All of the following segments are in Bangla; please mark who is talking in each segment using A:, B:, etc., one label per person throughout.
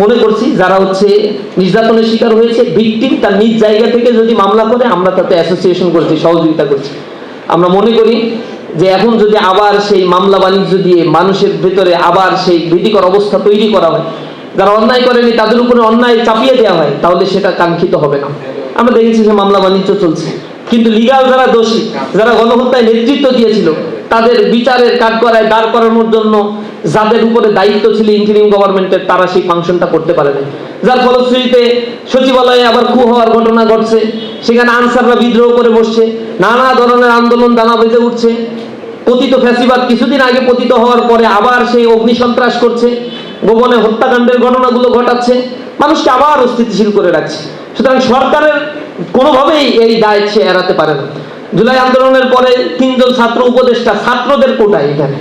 A: মনে করছি যারা হচ্ছে নির্যাতনের শিকার হয়েছে ভিকটিম তার নিজ জায়গা থেকে যদি মামলা করে, আমরা তাতে অ্যাসোসিয়েশন করছি, সহযোগিতা করছি। আমরা মনে করি যে এখন যদি আবার সেই মামলা বাণিজ্য দিয়ে মানুষের ভেতরে আবার সেই ভীতিকর অবস্থা তৈরি করা হয়, যারা অন্যায় করেনি তাদের উপরে অন্যায় চাপিয়ে দেওয়া হয়, তাহলে সেটা কাঙ্ক্ষিত হবে না। আমরা দেখেছি যে মামলা বাণিজ্য চলছে। কিন্তু লিগাল যারা দোষী, যারা গণহত্যায় নেতৃত্ব দিয়েছিল, তাদের বিচারের কাঠগড়ায় দাঁড় করানোর জন্য যাদের উপরে দায়িত্ব ছিল ইন্টারিম গভর্নমেন্টের তারা সেই ফাংশনটা করতে পারে না যার ফলশ্রুতিতে সচিবালয়ে আবার কু হওয়ার ঘটনা ঘটছে, সেখানে আনসাররা বিদ্রোহ করে বসছে, নানা ধরনের আন্দোলন দানা বেঁধে উঠছে। পতিত ফ্যাসিবাদ কিছুদিন আগে পতিত হওয়ার পরে আবার সেই অগ্নি সন্ত্রাস করছে, গোপনে হত্যাকাণ্ডের ঘটনাগুলো ঘটাচ্ছে, মানুষকে আবার অস্থিতিশীল করে রাখছে। সুতরাং সরকারের কোনোভাবেই এই দায় সে এড়াতে পারে না। জুলাই আন্দোলনের পরে তিনজন ছাত্র উপদেষ্টা, ছাত্রদের কোটায় এখানে।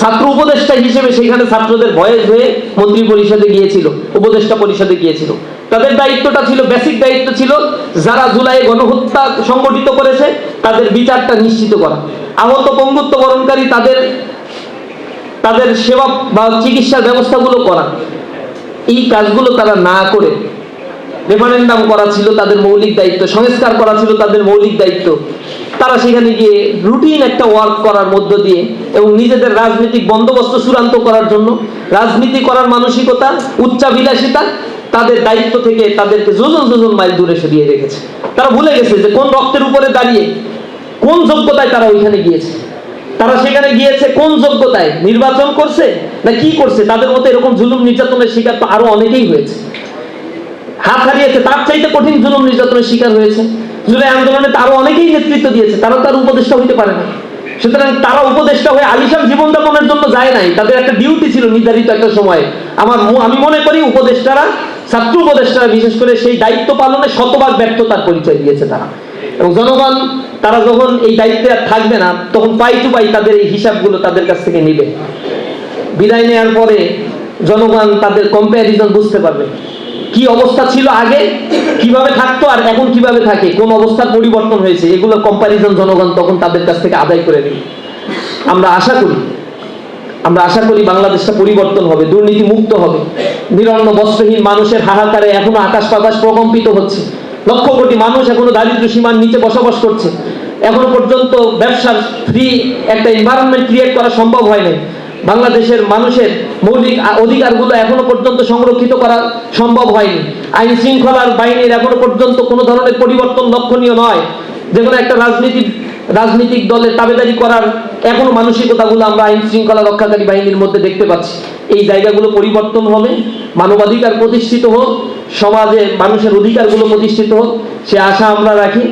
A: ছাত্র উপদেষ্টা হিসেবে সেখানে ছাত্রদের ভয়েস হয়ে মন্ত্রী পরিষদে গিয়েছিল, উপদেষ্টা পরিষদে গিয়েছিল। তাদের দায়িত্বটা ছিল বেসিক দায়িত্ব ছিল যারা জুলাই গণহত্যা সংগঠিত করেছে, তাদের বিচারটা নিশ্চিত করা। আহত পঙ্গুত্ব বরণকারী তাদের তাদের সেবা বা চিকিৎসার ব্যবস্থাগুলো করা। এই কাজগুলো তারা না করে রেফারেন্ডাম করা ছিল তাদের মৌলিক দায়িত্ব, সংস্কার করা ছিল তাদের মৌলিক দায়িত্ব। তারা সেখানে গিয়ে রুটিন একটা ওয়ার্ক করার মধ্য দিয়ে এবং নিজেদের রাজনৈতিক বন্দোবস্ত চূড়ান্ত করার জন্য, রাজনীতি করার মানসিকতা, উচ্চাভিলাষিতা তাদের দায়িত্ব থেকে তাদেরকে যোজন যোজন মাইল দূরে সরিয়ে রেখেছে। তারা ভুলে গেছে যে কোন রক্তের উপরে দাঁড়িয়ে কোন যোগ্যতায় তারা ওইখানে গিয়েছে। তারা সেখানে গিয়েছে কোন যোগ্যতায়? নির্বাচন করছে না কি করছে? তাদের মতো এরকম জুলুম নির্যাতনের শিকার তো আরও অনেকেই হয়েছে। হাত হারিয়েছে, তার চাইতে কঠিন জুলুম নির্যাতনের শিকার হয়েছে। জুলাই আন্দোলনে তারও অনেকেই নেতৃত্ব দিয়েছে তারা তার উপদেষ্টা হইতে পারে না সুতরাং তারা উপদেষ্টা হয়ে আলিশান জীবনযাপনের জন্য যায় নাই, তাদের একটা ডিউটি ছিল নির্ধারিত একটা সময়। আমার আমি মনে করি উপদেষ্টারা, ছাত্র উপদেষ্টারা বিশেষ করে সেই দায়িত্ব পালনে শতভাগ ব্যর্থতার পরিচয় দিয়েছে তারা। এবং জনগণ, তারা যখন এই দায়িত্বে আর থাকবে না, তখন পাই টু পাই তাদের এই হিসাবগুলো তাদের কাছ থেকে নেবে। বিদায় নেওয়ার পরে জনগণ তাদের কম্প্যারিজন বুঝতে পারবে। কি অবস্থা ছিল আগে? কীভাবে থাকতো আর এখন কীভাবে থাকে? কোন অবস্থার পরিবর্তন হয়েছে? এগুলো কম্প্যারিজন জনগণ তখন তাদের কাছ থেকে আদায় করে নেবে আমরা আশা করি, আমরা আশা করি বাংলাদেশটা পরিবর্তন হবে দুর্নীতি মুক্ত হবে। নিরন্ন বস্ত্রহীন মানুষের হাহাকারে এখনও আকাশ বাতাস প্রকম্পিত হচ্ছে। লক্ষ কোটি মানুষ এখনও দারিদ্র সীমার নিচে বসবাস করছে। এখনও পর্যন্ত ব্যবসার ফ্রি একটা এনভায়রনমেন্ট ক্রিয়েট করা সম্ভব হয়নি বাংলাদেশের মানুষের মৌলিক অধিকারগুলো এখনও পর্যন্ত সংরক্ষিত করা সম্ভব হয়নি। আইন শৃঙ্খলার বাহিনীর এখনও পর্যন্ত কোনো ধরনের পরিবর্তন লক্ষণীয় নয়। যে কোনো একটা রাজনীতির, রাজনৈতিক দলের তাবেদারি করার এখনও মানসিকতাগুলো আমরা আইন শৃঙ্খলা রক্ষাকারী বাহিনীর মধ্যে দেখতে পাচ্ছি। এই জায়গাগুলো পরিবর্তন হবে, মানবাধিকার প্রতিষ্ঠিত হোক, সমাজে মানুষের অধিকারগুলো প্রতিষ্ঠিত হোক, সে আশা আমরা রাখি।